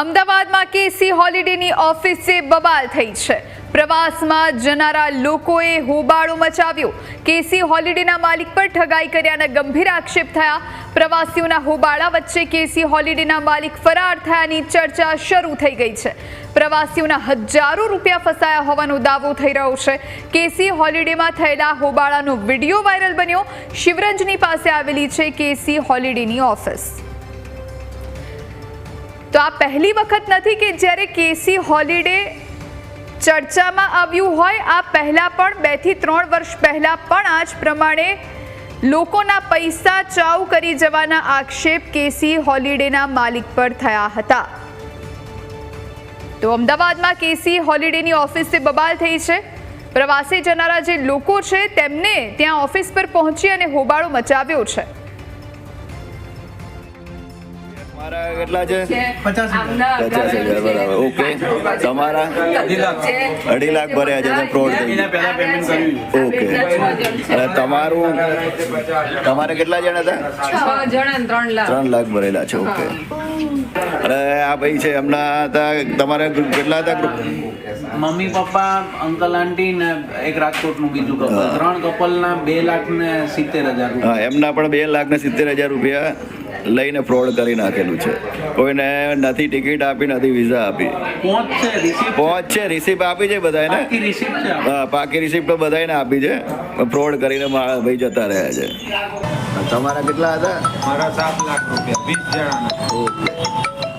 અમદાવાદમાં કેસી હોલિડેની ઓફિસે બબાલ થઈ છે. પ્રવાસમાં જનારા લોકોએ હોબાળો મચાવ્યો. કેસી હોલિડેના માલિક પર ઠગાઈ કર્યાના ગંભીર આક્ષેપ થયા. પ્રવાસીઓના હોબાળા વચ્ચે કેસી હોલિડેના માલિક ફરાર થયાની ચર્ચા શરૂ થઈ ગઈ છે. પ્રવાસીઓના હજારો રૂપિયા ફસાયા હોવાનો દાવો થઈ રહ્યો છે. કેસી હોલિડેમાં થયેલા હોબાળાનો વીડિયો વાયરલ બન્યો. શિવરંજની પાસે આવેલી છે કેસી હોલિડેની ઓફિસ. તો આ પહેલી વખત નથી કે જ્યારે કેસી હોલિડે ચર્ચામાં આવ્યું હોય, આ પહેલાં પણ બેથી ત્રણ વર્ષ પહેલાં પણ આ જ પ્રમાણે લોકોના પૈસા ચાઉ કરી જવાના આક્ષેપ કેસી હોલિડેના માલિક પર થયા હતા. તો અમદાવાદમાં કેસી હોલિડેની ઓફિસે બબાલ થઈ છે. પ્રવાસે જનારા જે લોકો છે, તેમને ત્યાં ઓફિસ પર પહોંચી અને હોબાળો મચાવ્યો છે. મારા કેટલા છે? પચાસ હજાર. બરાબર. ઓકે. તમારા? અઢી લાખ. ભર્યા છે ફ્રોડ ઓકે. અને તમારું? તમારે કેટલા જણા હતા? ને ત્રણ લાખ. ભરેલા છે ઓકે. અને આ ભાઈ છે એમના હતા તમારે કેટલા હતા મમ્મી પપ્પા અંકલ આંટી ને એક રાજકોટનું બીજું કપલ ત્રણ કપલના બે લાખ ને સિત્તેર હજાર હા એમના પણ બે લાખ ને સિત્તેર હજાર રૂપિયા. લઈને ફ્રોડ કરી નાખેલું છે. કોઈને નથી ટિકિટ આપી નથી વિઝા આપી. પહોંચ છે રિસીપ્ટ આપી છે બધાને બાકી હા પાકી રિસિપ્ટ તો બધાને આપી છે. ફ્રોડ કરીને મારા ભાઈ જતા રહ્યા છે. તમારા કેટલા હતા? મારા સાત લાખ રૂપિયા વીસ જણાના. ઓકે.